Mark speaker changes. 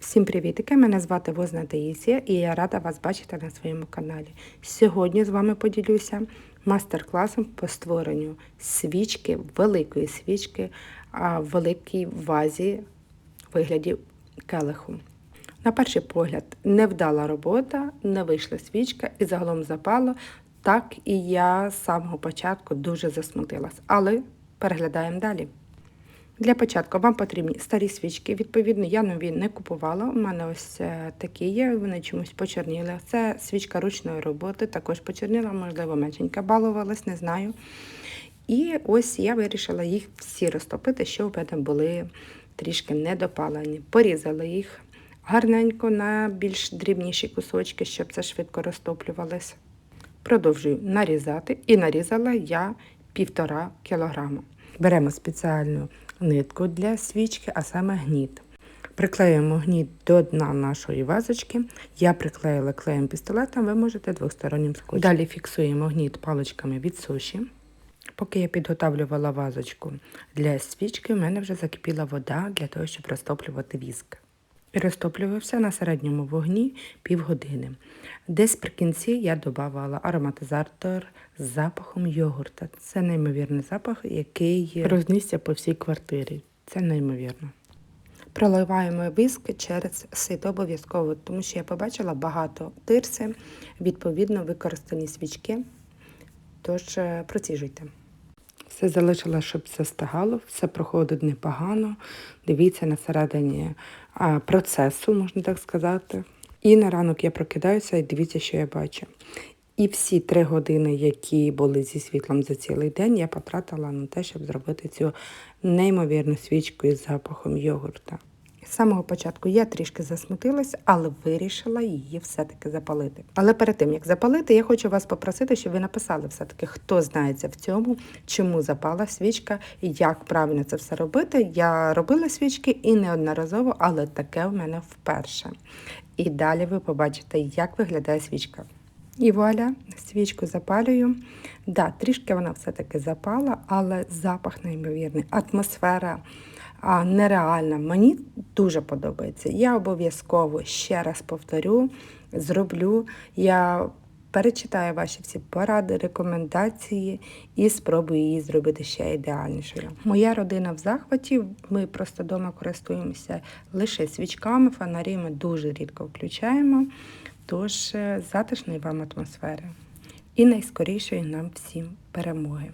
Speaker 1: Всім привітики! Мене звати Возна Таїсія і я рада вас бачити на своєму каналі. Сьогодні з вами поділюся мастер-класом по створенню свічки, великої свічки в великій вазі вигляді келиху. На перший погляд, невдала робота, не вийшла свічка і загалом запало. Так і я з самого початку дуже засмутилась. Але переглядаємо далі. Для початку вам потрібні старі свічки. Відповідно, я нові не купувала. У мене ось е, такі є, вони чомусь почерніли. Це свічка ручної роботи, також почерніла, можливо, меншенька балувалась, не знаю. І ось я вирішила їх всі розтопити, що в мене були трішки недопалені. Порізала їх гарненько на більш дрібніші кусочки, щоб це швидко розтоплювалося. Продовжую нарізати, і нарізала я півтора кілограма. Беремо спеціальну нитку для свічки, а саме гніт. Приклеюємо гніт до дна нашої вазочки. Я приклеїла клеєм пістолетом, ви можете двостороннім скотчем. Далі фіксуємо гніт паличками від суші. Поки я підготавлювала вазочку для свічки, в мене вже закипіла вода для того, щоб розтоплювати віск. І розтоплювався на середньому вогні півгодини. Десь при кінці я додавала ароматизатор з запахом йогурта. Це неймовірний запах, який рознісся по всій квартирі. Це неймовірно. Проливаємо віск через сито обов'язково, тому що я побачила багато тирси, відповідно використані свічки. Тож е, проціжуйте. Все залишила, щоб все стигало, все проходить непогано. Дивіться на середині процесу, можна так сказати. І на ранок я прокидаюся і дивіться, що я бачу. І всі три години, які були зі світлом за цілий день, я потратила на те, щоб зробити цю неймовірну свічку із запахом йогурта. З самого початку я трішки засмутилась, але вирішила її все-таки запалити. Але перед тим як запалити, я хочу вас попросити, щоб ви написали все-таки, хто знається в цьому, чому запала свічка і як правильно це все робити. Я робила свічки і неодноразово, але таке в мене вперше. І далі ви побачите, як виглядає свічка. І вуаля, свічку запалюю. Да, трішки вона все-таки запала, але запах неймовірний, атмосфера а, нереальна. Мені дуже подобається. Я обов'язково ще раз повторю, зроблю. Я перечитаю ваші всі поради, рекомендації і спробую її зробити ще ідеальнішою. Моя родина в захваті. Ми просто вдома користуємося лише свічками, фонарі ми дуже рідко включаємо. Тож е, затишної вам атмосфери і найскорішої нам всім перемоги.